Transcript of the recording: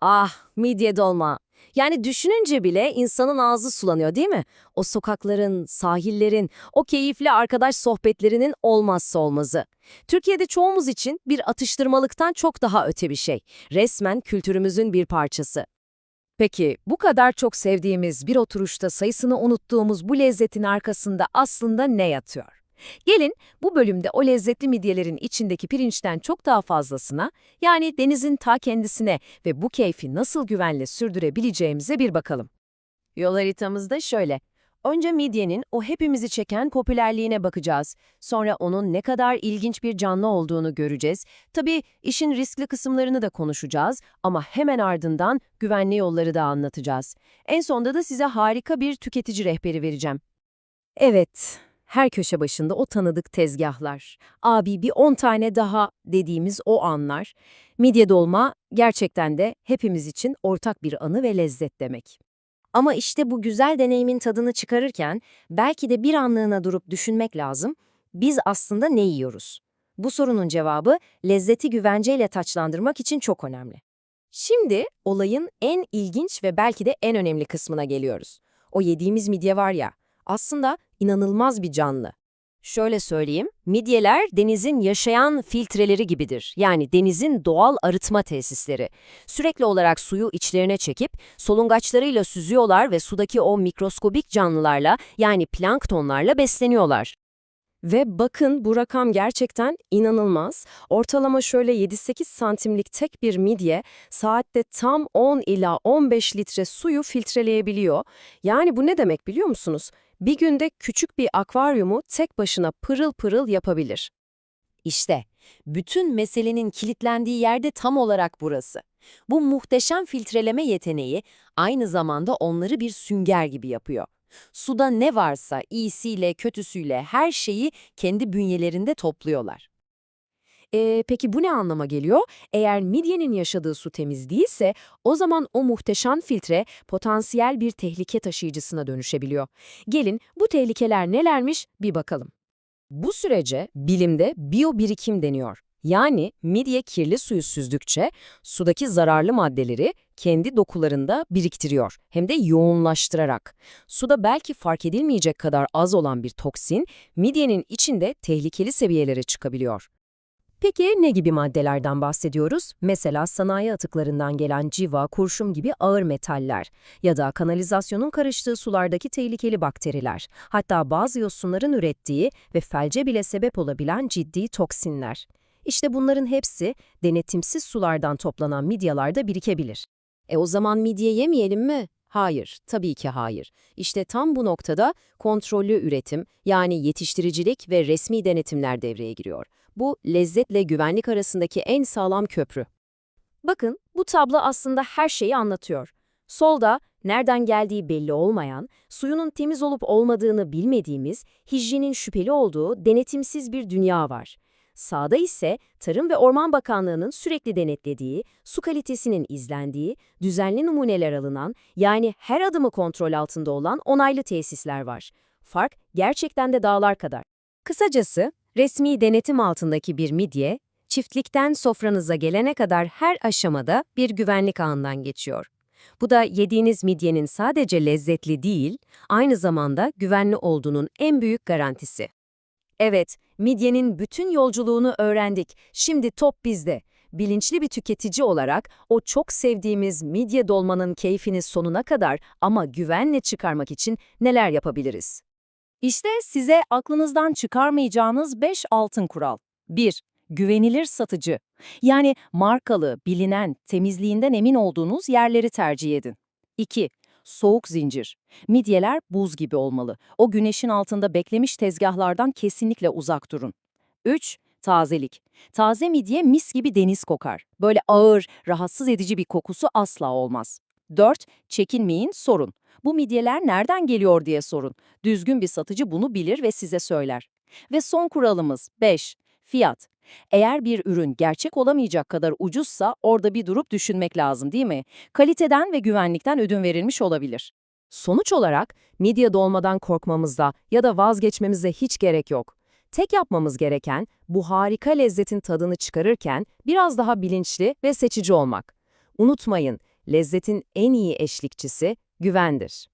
Ah, midye dolma. Yani düşününce bile insanın ağzı sulanıyor değil mi? O sokakların, sahillerin, o keyifli arkadaş sohbetlerinin olmazsa olmazı. Türkiye'de çoğumuz için bir atıştırmalıktan çok daha öte bir şey. Resmen kültürümüzün bir parçası. Peki bu kadar çok sevdiğimiz bir oturuşta sayısını unuttuğumuz bu lezzetin arkasında aslında ne yatıyor? Gelin bu bölümde o lezzetli midyelerin içindeki pirinçten çok daha fazlasına, yani denizin ta kendisine ve bu keyfi nasıl güvenle sürdürebileceğimize bir bakalım. Yol haritamızda şöyle. Önce midyenin o hepimizi çeken popülerliğine bakacağız. Sonra onun ne kadar ilginç bir canlı olduğunu göreceğiz. Tabii işin riskli kısımlarını da konuşacağız ama hemen ardından güvenli yolları da anlatacağız. En sonda da size harika bir tüketici rehberi vereceğim. Evet, her köşe başında o tanıdık tezgahlar. Abi bir 10 tane daha dediğimiz o anlar. Midye dolma gerçekten de hepimiz için ortak bir anı ve lezzet demek. Ama işte bu güzel deneyimin tadını çıkarırken belki de bir anlığına durup düşünmek lazım. Biz aslında ne yiyoruz? Bu sorunun cevabı lezzeti güvenceyle taçlandırmak için çok önemli. Şimdi olayın en ilginç ve belki de en önemli kısmına geliyoruz. O yediğimiz midye var ya, aslında inanılmaz bir canlı. Şöyle söyleyeyim, midyeler denizin yaşayan filtreleri gibidir. Yani denizin doğal arıtma tesisleri. Sürekli olarak suyu içlerine çekip solungaçlarıyla süzüyorlar ve sudaki o mikroskobik canlılarla yani planktonlarla besleniyorlar. Ve bakın bu rakam gerçekten inanılmaz. Ortalama şöyle 7-8 santimlik tek bir midye saatte tam 10 ila 15 litre suyu filtreleyebiliyor. Yani bu ne demek biliyor musunuz? Bir günde küçük bir akvaryumu tek başına pırıl pırıl yapabilir. İşte bütün meselenin kilitlendiği yerde tam olarak burası. Bu muhteşem filtreleme yeteneği aynı zamanda onları bir sünger gibi yapıyor. Suda ne varsa iyisiyle kötüsüyle her şeyi kendi bünyelerinde topluyorlar. Ee, peki bu ne anlama geliyor? Eğer midyenin yaşadığı su temiz değilse o zaman o muhteşem filtre potansiyel bir tehlike taşıyıcısına dönüşebiliyor. Gelin bu tehlikeler nelermiş bir bakalım. Bu sürece bilimde biyobirikim deniyor. Yani midye kirli suyu süzdükçe sudaki zararlı maddeleri kendi dokularında biriktiriyor. Hem de yoğunlaştırarak. Suda belki fark edilmeyecek kadar az olan bir toksin midyenin içinde tehlikeli seviyelere çıkabiliyor. Peki ne gibi maddelerden bahsediyoruz? Mesela sanayi atıklarından gelen civa, kurşun gibi ağır metaller ya da kanalizasyonun karıştığı sulardaki tehlikeli bakteriler, hatta bazı yosunların ürettiği ve felce bile sebep olabilen ciddi toksinler. İşte bunların hepsi denetimsiz sulardan toplanan midyalarda birikebilir. E o zaman midye yemeyelim mi? Hayır, tabii ki hayır. İşte tam bu noktada kontrollü üretim, yani yetiştiricilik ve resmi denetimler devreye giriyor. Bu, lezzetle güvenlik arasındaki en sağlam köprü. Bakın, bu tablo aslında her şeyi anlatıyor. Solda, nereden geldiği belli olmayan, suyunun temiz olup olmadığını bilmediğimiz, hijyenin şüpheli olduğu denetimsiz bir dünya var. Sağda ise Tarım ve Orman Bakanlığı'nın sürekli denetlediği, su kalitesinin izlendiği, düzenli numuneler alınan, yani her adımı kontrol altında olan onaylı tesisler var. Fark gerçekten de dağlar kadar. Kısacası, resmi denetim altındaki bir midye, çiftlikten sofranıza gelene kadar her aşamada bir güvenlik ağından geçiyor. Bu da yediğiniz midyenin sadece lezzetli değil, aynı zamanda güvenli olduğunun en büyük garantisi. Evet, midyenin bütün yolculuğunu öğrendik. Şimdi top bizde. Bilinçli bir tüketici olarak o çok sevdiğimiz midye dolmanın keyfini sonuna kadar ama güvenle çıkarmak için neler yapabiliriz? İşte size aklınızdan çıkarmayacağınız 5 altın kural. 1. Güvenilir satıcı. Yani markalı, bilinen, temizliğinden emin olduğunuz yerleri tercih edin. 2. Soğuk zincir. Midyeler buz gibi olmalı. O güneşin altında beklemiş tezgahlardan kesinlikle uzak durun. 3. Tazelik. Taze midye mis gibi deniz kokar. Böyle ağır, rahatsız edici bir kokusu asla olmaz. 4. Çekinmeyin, sorun. Bu midyeler nereden geliyor diye sorun. Düzgün bir satıcı bunu bilir ve size söyler. Ve son kuralımız 5. Fiyat. Eğer bir ürün gerçek olamayacak kadar ucuzsa orada bir durup düşünmek lazım değil mi? Kaliteden ve güvenlikten ödün verilmiş olabilir. Sonuç olarak midye dolmadan korkmamıza ya da vazgeçmemize hiç gerek yok. Tek yapmamız gereken bu harika lezzetin tadını çıkarırken biraz daha bilinçli ve seçici olmak. Unutmayın, lezzetin en iyi eşlikçisi güvendir.